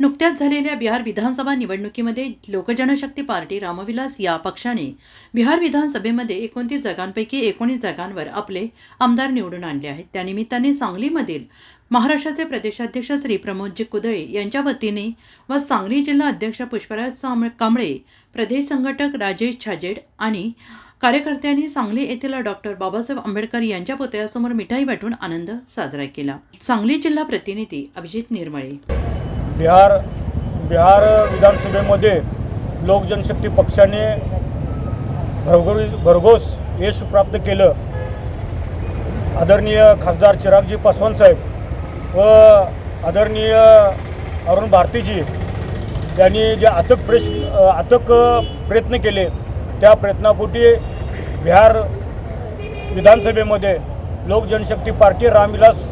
नुकत्याच झालेल्या बिहार विधानसभा निवडणुकीमध्ये लोकजनशक्ती पार्टी रामविलास या पक्षाने बिहार विधानसभेमध्ये एकोणतीस जागांपैकी एकोणीस जागांवर आपले आमदार निवडून आणले आहेत. त्यानिमित्ताने सांगलीमधील महाराष्ट्राचे प्रदेशाध्यक्ष श्री प्रमोदजी कुदळे यांच्या वतीने व सांगली जिल्हा अध्यक्ष पुष्पराज साम- कांबळे प्रदेश संघटक राजेश छाजेड आणि कार्यकर्त्यांनी सांगली येथील डॉक्टर बाबासाहेब आंबेडकर यांच्या पुतळ्यासमोर मिठाई वाटून आनंद साजरा केला. सांगली जिल्हा प्रतिनिधी अभिजित निर्मळे. बिहार बिहार विधानसभेमध्ये लोक जनशक्ती पक्षाने भरघोस भरघोस यश प्राप्त केलं. आदरणीय खासदार चिरागजी पासवान साहेब व आदरणीय अरुण भारतीजी यांनी जे अथक प्रेश अथक प्रयत्न केले त्या प्रयत्नापोटी बिहार विधानसभेमध्ये लोक जनशक्ती पार्टी रामविलास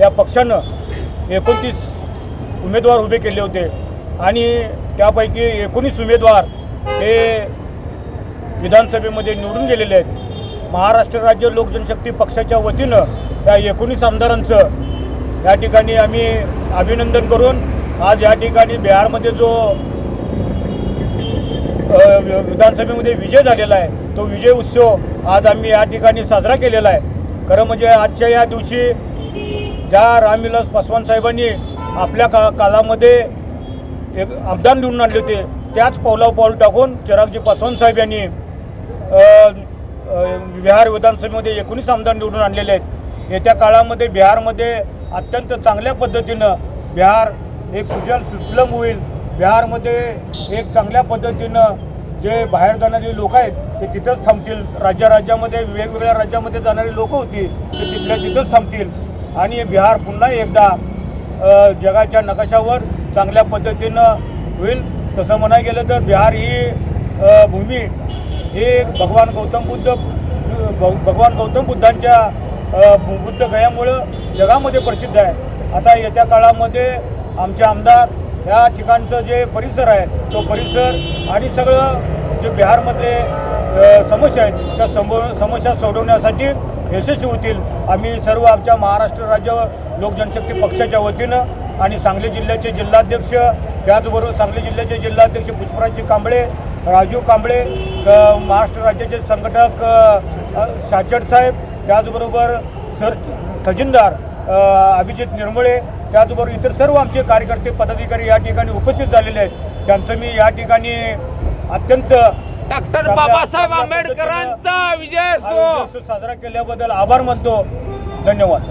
या पक्षानं एकोणतीस उमेदवार उभे केले होते. आणि त्यापैकी एकोणीस उमेदवार हे विधानसभेमध्ये निवडून गेलेले आहेत. महाराष्ट्र राज्य लोकजनशक्ती पक्षाच्या वतीनं या एकोणीस आमदारांचं या ठिकाणी आम्ही अभिनंदन करून आज या ठिकाणी बिहारमध्ये जो वि- विधानसभेमध्ये विजय झालेला आहे तो विजय उत्सव आज आम्ही या ठिकाणी साजरा केलेला आहे. खरं म्हणजे आजच्या या दिवशी ज्या रामविलास पासवान साहेबांनी आपल्या का कालामध्ये एक आमदार निवडून आणले होते. त्याच पावला पाऊल टाकून चिरागजी पासवान साहेब यांनी बिहार विधानसभेमध्ये एकोणीस आमदार निवडून आणलेले आहेत. येत्या काळामध्ये बिहारमध्ये अत्यंत चांगल्या पद्धतीनं बिहार एक सुजल सुफलम होईल. बिहारमध्ये एक चांगल्या पद्धतीनं जे बाहेर जाणारी लोक आहेत ते तिथंच थांबतील. राज्या राज्यामध्ये वेगवेगळ्या राज्यामध्ये जाणारी लोक होती ते तिथल्या तिथंच थांबतील. आणि बिहार पुन्हा एकदा जगाच्या नकाशावर चांगल्या पद्धतीनं होईल. तसं म्हणायला गेलं तर बिहार ही भूमी हे भगवान गौतम बुद्ध भगवान गौतम बुद्धांच्या बुद्ध गयामुळं जगामध्ये प्रसिद्ध आहे. आता येत्या काळामध्ये आमचे आमदार या ठिकाणचं जे परिसर आहे तो परिसर आणि सगळं जे बिहारमधले समस्या आहेत त्या सम समस्या सोडवण्यासाठी यशस्वी होतील. आम्ही सर्व आमच्या महाराष्ट्र राज्य लोक जनशक्ती पक्षाच्या वतीनं आणि सांगली जिल्ह्याचे जिल्हाध्यक्ष त्याचबरोबर सांगली जिल्ह्याचे जिल्हाध्यक्ष पुष्पराजजी कांबळे राजू कांबळे महाराष्ट्र राज्याचे संघटक अ, साहेब त्याचबरोबर सर खजिनदार अभिजित निर्मळे त्याचबरोबर इतर सर्व आमचे कार्यकर्ते पदाधिकारी या ठिकाणी उपस्थित झालेले आहेत. त्यांचं मी या ठिकाणी अत्यंत डॉक्टर बाबासाहेब आंबेडकरांचा विजय असो. साजरा केल्याबद्दल आभार मानतो. धन्यवाद.